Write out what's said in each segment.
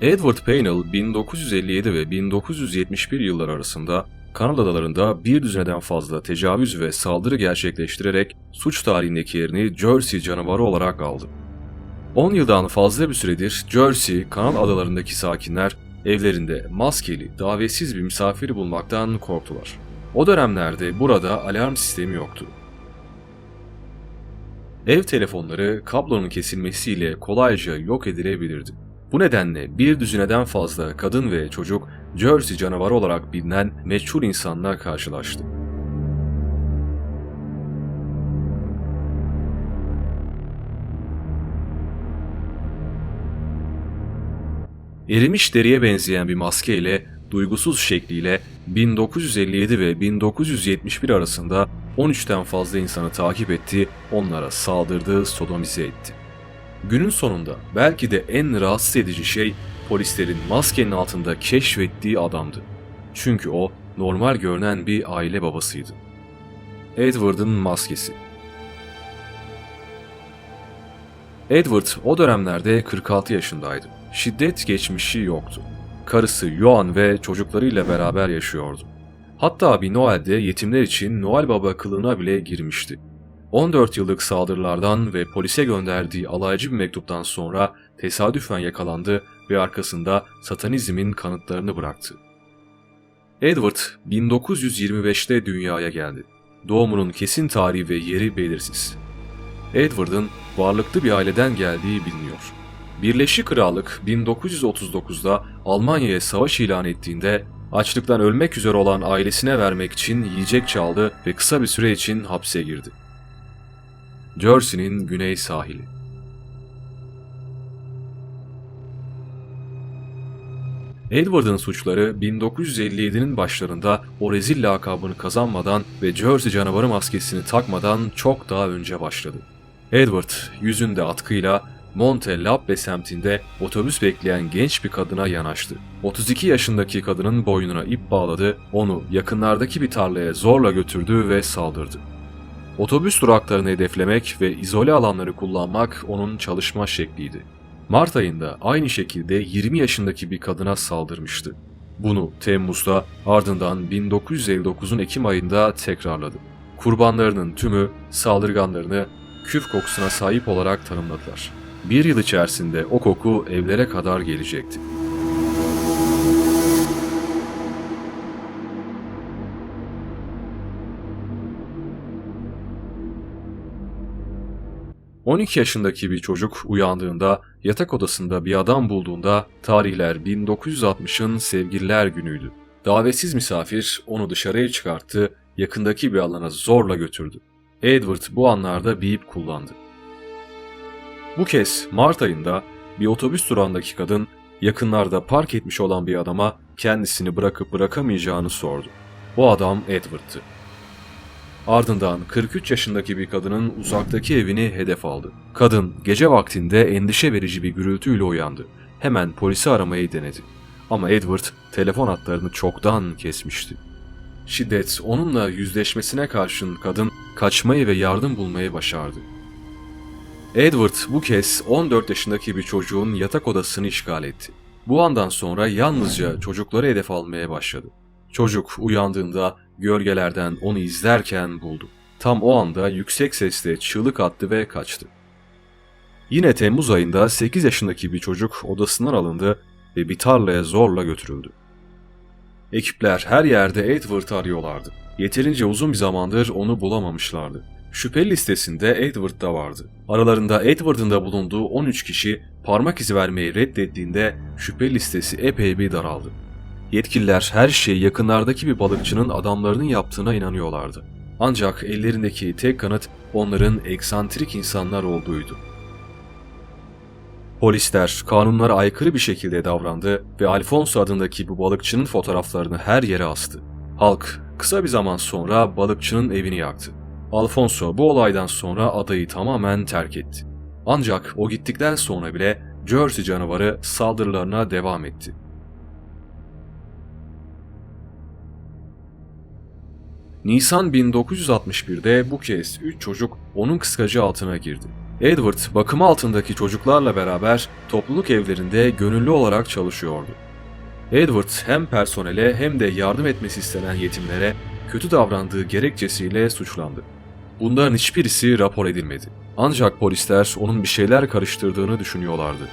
Edward Paynell 1957 ve 1971 yılları arasında Kanal Adalarında bir düzineden fazla tecavüz ve saldırı gerçekleştirerek suç tarihindeki yerini Jersey canavarı olarak aldı. 10 yıldan fazla bir süredir Jersey, Kanal Adalarındaki sakinler evlerinde maskeli, davetsiz bir misafiri bulmaktan korktular. O dönemlerde burada alarm sistemi yoktu. Ev telefonları kablonun kesilmesiyle kolayca yok edilebilirdi. Bu nedenle bir düzineden fazla kadın ve çocuk Jersey canavarı olarak bilinen meçhul insanla karşılaştı. Erimiş deriye benzeyen bir maskeyle, duygusuz şekliyle 1957 ve 1971 arasında 13'ten fazla insanı takip etti, onlara saldırdı, sodomize etti. Günün sonunda belki de en rahatsız edici şey polislerin maskenin altında keşfettiği adamdı. Çünkü o normal görünen bir aile babasıydı. Edward'ın maskesi. Edward o dönemlerde 46 yaşındaydı. Şiddet geçmişi yoktu. Karısı Joan ve çocuklarıyla beraber yaşıyordu. Hatta bir Noel'de yetimler için Noel Baba kılığına bile girmişti. 14 yıllık saldırılardan ve polise gönderdiği alaycı bir mektuptan sonra tesadüfen yakalandı ve arkasında satanizmin kanıtlarını bıraktı. Edward 1925'te dünyaya geldi. Doğumunun kesin tarihi ve yeri belirsiz. Edward'ın varlıklı bir aileden geldiği biliniyor. Birleşik Krallık 1939'da Almanya'ya savaş ilan ettiğinde açlıktan ölmek üzere olan ailesine vermek için yiyecek çaldı ve kısa bir süre için hapse girdi. Jersey'nin güney sahili. Edward'ın suçları 1957'nin başlarında o rezil lakabını kazanmadan ve Jersey canavarı maskesini takmadan çok daha önce başladı. Edward yüzünde atkıyla Monte Labbe semtinde otobüs bekleyen genç bir kadına yanaştı. 32 yaşındaki kadının boynuna ip bağladı, onu yakınlardaki bir tarlaya zorla götürdü ve saldırdı. Otobüs duraklarını hedeflemek ve izole alanları kullanmak onun çalışma şekliydi. Mart ayında aynı şekilde 20 yaşındaki bir kadına saldırmıştı. Bunu Temmuz'da ardından 1959'un Ekim ayında tekrarladı. Kurbanlarının tümü saldırganlarını küf kokusuna sahip olarak tanımladılar. Bir yıl içerisinde o koku evlere kadar gelecekti. ...12 yaşındaki bir çocuk uyandığında yatak odasında bir adam bulduğunda tarihler 1960'ın sevgililer günüydü. Davetsiz misafir onu dışarıya çıkarttı, yakındaki bir alana zorla götürdü. Edward bu anlarda bir kullandı. Bu kez Mart ayında bir otobüs durağındaki kadın yakınlarda park etmiş olan bir adama kendisini bırakıp bırakamayacağını sordu. O adam Edward'tı. Ardından 43 yaşındaki bir kadının uzaktaki evini hedef aldı. Kadın gece vaktinde endişe verici bir gürültüyle uyandı. Hemen polisi aramayı denedi. Ama Edward telefon hatlarını çoktan kesmişti. Şiddet onunla yüzleşmesine karşın kadın kaçmayı ve yardım bulmayı başardı. Edward bu kez 14 yaşındaki bir çocuğun yatak odasını işgal etti. Bu andan sonra yalnızca çocukları hedef almaya başladı. Çocuk uyandığında gölgelerden onu izlerken buldu. Tam o anda yüksek sesle çığlık attı ve kaçtı. Yine Temmuz ayında 8 yaşındaki bir çocuk odasından alındı ve bir tarlaya zorla götürüldü. Ekipler her yerde Edward'ı arıyorlardı. Yeterince uzun bir zamandır onu bulamamışlardı. Şüpheli listesinde Edward da vardı. Aralarında Edward'ın da bulunduğu 13 kişi parmak izi vermeyi reddettiğinde şüpheli listesi epey bir daraldı. Yetkililer her şeyi yakınlardaki bir balıkçının adamlarının yaptığına inanıyorlardı. Ancak ellerindeki tek kanıt onların eksantrik insanlar olduğuydu. Polisler kanunlara aykırı bir şekilde davrandı ve Alfonso adındaki bu balıkçının fotoğraflarını her yere astı. Halk kısa bir zaman sonra balıkçının evini yaktı. Alfonso bu olaydan sonra adayı tamamen terk etti. Ancak o gittikten sonra bile Jersey canavarı saldırılarına devam etti. Nisan 1961'de bu kez 3 çocuk onun kıskacı altına girdi. Edward bakım altındaki çocuklarla beraber topluluk evlerinde gönüllü olarak çalışıyordu. Edward hem personele hem de yardım etmesi istenen yetimlere kötü davrandığı gerekçesiyle suçlandı. Bunların hiçbirisi rapor edilmedi. Ancak polisler onun bir şeyler karıştırdığını düşünüyorlardı.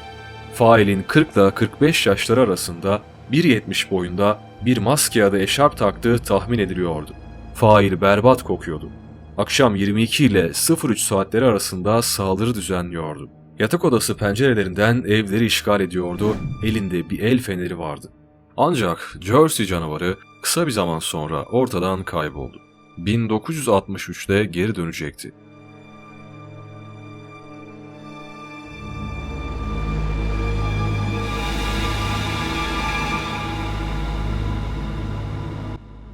Failin 40 ile 45 yaşları arasında 1.70 boyunda bir maske ya da eşarp taktığı tahmin ediliyordu. Fail berbat kokuyordu. Akşam 22 ile 03 saatleri arasında saldırı düzenliyordu. Yatak odası pencerelerinden evleri işgal ediyordu, elinde bir el feneri vardı. Ancak Jersey canavarı kısa bir zaman sonra ortadan kayboldu. 1963'te geri dönecekti.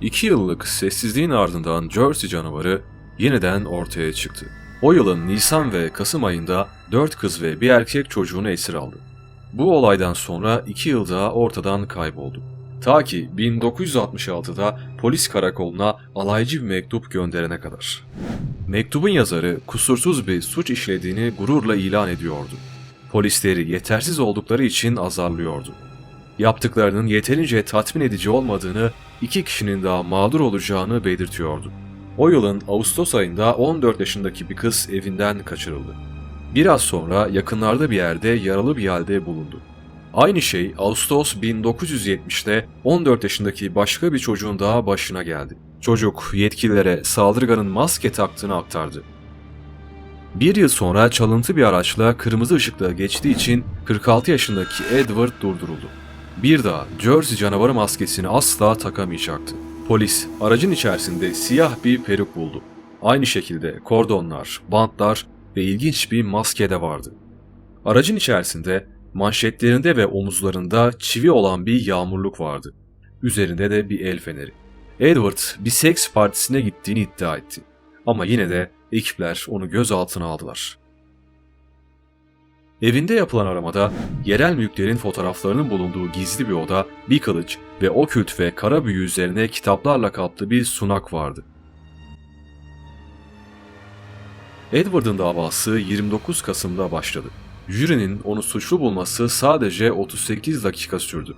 İki yıllık sessizliğin ardından Jersey canavarı yeniden ortaya çıktı. O yılın Nisan ve Kasım ayında dört kız ve bir erkek çocuğunu esir aldı. Bu olaydan sonra iki yıl daha ortadan kayboldu. Ta ki 1966'da polis karakoluna alaycı bir mektup gönderene kadar. Mektubun yazarı kusursuz bir suç işlediğini gururla ilan ediyordu. Polisleri yetersiz oldukları için azarlıyordu. Yaptıklarının yeterince tatmin edici olmadığını, iki kişinin daha mağdur olacağını belirtiyordu. O yılın Ağustos ayında 14 yaşındaki bir kız evinden kaçırıldı. Biraz sonra yakınlarda bir yerde yaralı bir halde bulundu. Aynı şey Ağustos 1970'te 14 yaşındaki başka bir çocuğun daha başına geldi. Çocuk yetkililere saldırganın maske taktığını aktardı. Bir yıl sonra çalıntı bir araçla kırmızı ışıkta geçtiği için 46 yaşındaki Edward durduruldu. Bir daha Jersey canavarı maskesini asla takamayacaktı. Polis aracın içerisinde siyah bir peruk buldu. Aynı şekilde kordonlar, bantlar ve ilginç bir maske de vardı. Aracın içerisinde manşetlerinde ve omuzlarında çivi olan bir yağmurluk vardı. Üzerinde de bir el feneri. Edward bir seks partisine gittiğini iddia etti. Ama yine de ekipler onu gözaltına aldılar. Evinde yapılan aramada yerel mülklerin fotoğraflarının bulunduğu gizli bir oda, bir kılıç ve okült ve kara büyü üzerine kitaplarla kaplı bir sunak vardı. Edward'ın davası 29 Kasım'da başladı. Jürinin onu suçlu bulması sadece 38 dakika sürdü.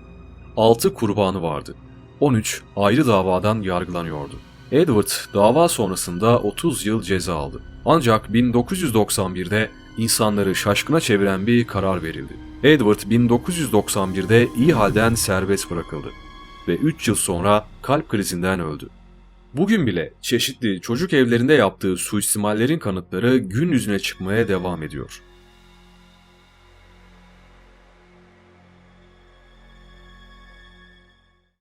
6 kurbanı vardı. 13 ayrı davadan yargılanıyordu. Edward dava sonrasında 30 yıl ceza aldı. Ancak 1991'de insanları şaşkına çeviren bir karar verildi. Edward 1991'de iyi halden serbest bırakıldı ve 3 yıl sonra kalp krizinden öldü. Bugün bile çeşitli çocuk evlerinde yaptığı suistimallerin kanıtları gün yüzüne çıkmaya devam ediyor.